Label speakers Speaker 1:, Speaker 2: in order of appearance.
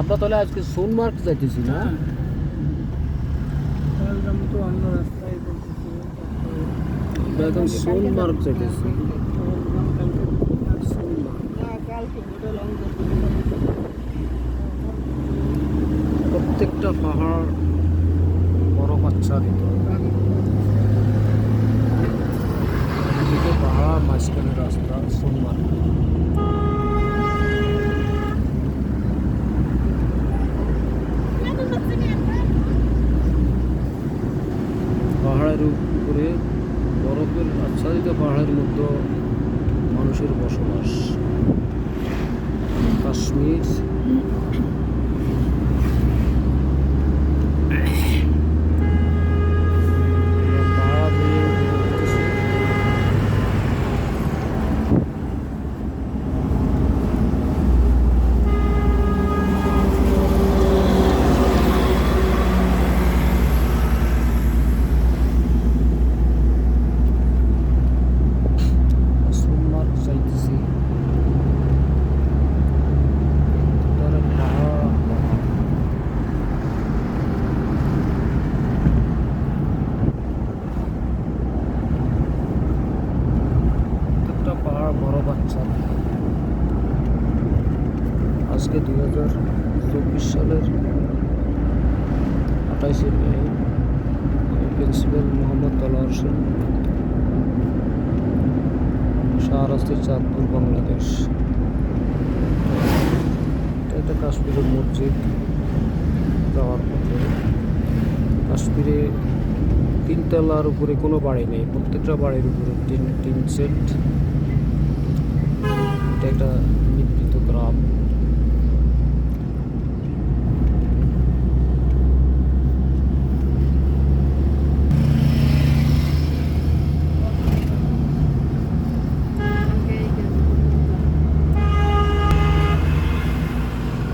Speaker 1: আমরা তাহলে আজকে সোনমার্গ যাইতেছি না এখন সোনমার্গ যাইতেছি। প্রত্যেকটা পাহাড় বরফ আচ্ছাদিত পাহাড় মাঝখানে রাস্তা সোনমার্গ পাহাড়ের উপরে বরফের আচ্ছাদিত পাহাড়ের মধ্যে মানুষের বসবাস। কাশ্মীর আমরা পাহাড় বেয়ে উঠতেছি। সোমনাথ যাইতেছি তারা পাহাড় পাহাড় প্রত্যেকটা পাহাড় বড় বাচ্চা। আজকে দুই হাজার চব্বিশ সালের আঠাইশে মে প্রিন্সিপাল মোহাম্মদ তলোয়ার হোসেন, শাহরাস্তি চাঁদপুর, বাংলাদেশ। এটা কাশ্মীরের মসজিদ যাওয়ার পথে। কাশ্মীরে তিনতলার উপরে কোনো বাড়ি নেই, প্রত্যেকটা বাড়ির উপরে তিন তিন সেট।